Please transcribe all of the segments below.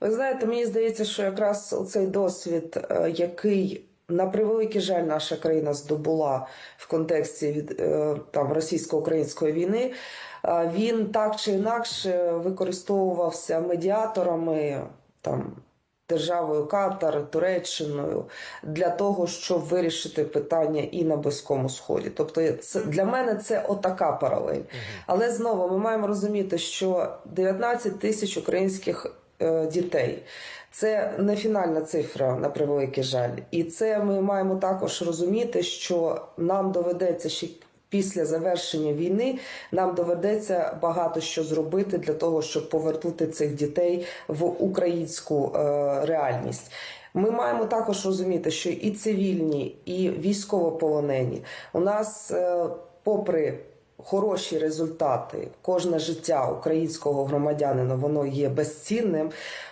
Ви знаєте, мені здається, що якраз цей досвід, е, який на превеликий жаль наша країна здобула в контексті від е, там російсько-української війни, е, він так чи інакше використовувався медіаторами там. Державою Катар, Туреччиною для того, щоб вирішити питання і на Близькому Сході. Тобто, це для мене це отака паралель. Але знову ми маємо розуміти, що 19 тисяч українських дітей. Це не фінальна цифра на превеликий жаль, і це ми маємо також розуміти, що нам доведеться ще після завершення війни, нам доведеться багато що зробити для того, щоб повернути цих дітей в українську е, реальність. Ми маємо також розуміти, що і цивільні, і військовополонені у нас, е, попри хороші результати, кожне життя українського громадянина воно є безцінним.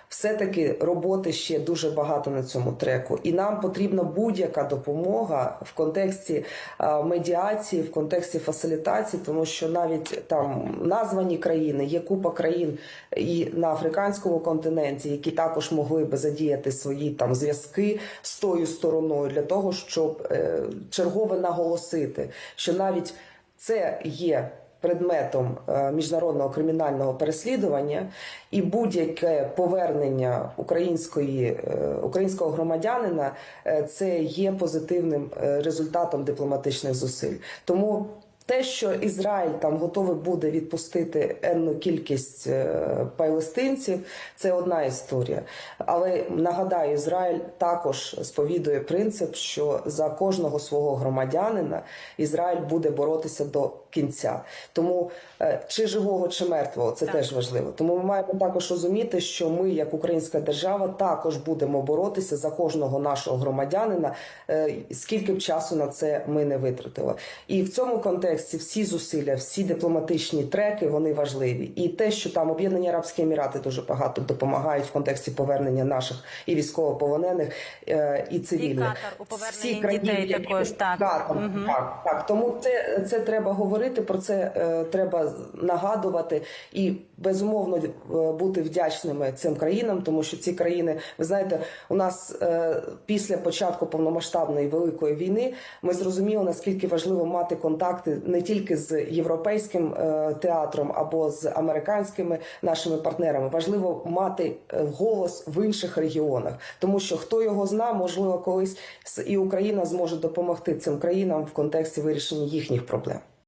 Все-таки роботи ще дуже багато на цьому треку, і нам потрібна будь-яка допомога в контексті е, медіації, в контексті фасилітації, тому що навіть там названі країни, є купа країн і на африканському континенті, які також могли би задіяти свої там зв'язки з тою стороною для того, щоб е, чергове наголосити, що навіть це є предметом е, міжнародного кримінального переслідування, і будь-яке повернення української е, українського громадянина е, це є позитивним результатом дипломатичних зусиль. Тому те, що Ізраїль там готовий буде відпустити енну кількість е, палестинців, це одна історія. Але нагадаю, Ізраїль також сповідує принцип, що за кожного свого громадянина Ізраїль буде боротися до кінця. Тому е, чи живого, чи мертвого, це Так. теж важливо. Тому ми маємо також розуміти, що ми, як українська держава, також будемо боротися за кожного нашого громадянина, е, скільки б часу на це ми не витратили. І в цьому контексті всі зусилля, всі дипломатичні треки вони важливі. І те, що там Об'єднані Арабські Емірати дуже багато допомагають в контексті повернення наших і військовополонених, е, і цивільних. Катар у країни, дітей які- також, так. Так, Мгм. так, так. Тому це, це треба говорити, про це е, треба нагадувати і безумовно е, бути вдячними цим країнам, тому що ці країни, ви знаєте, у нас е, після початку повномасштабної великої війни ми зрозуміли, наскільки важливо мати контакти не тільки з європейським е, театром або з американськими нашими партнерами. Важливо мати е, голос в інших регіонах, тому що хто його зна, можливо, колись і Україна зможе допомогти цим країнам в контексті вирішення їхніх проблем.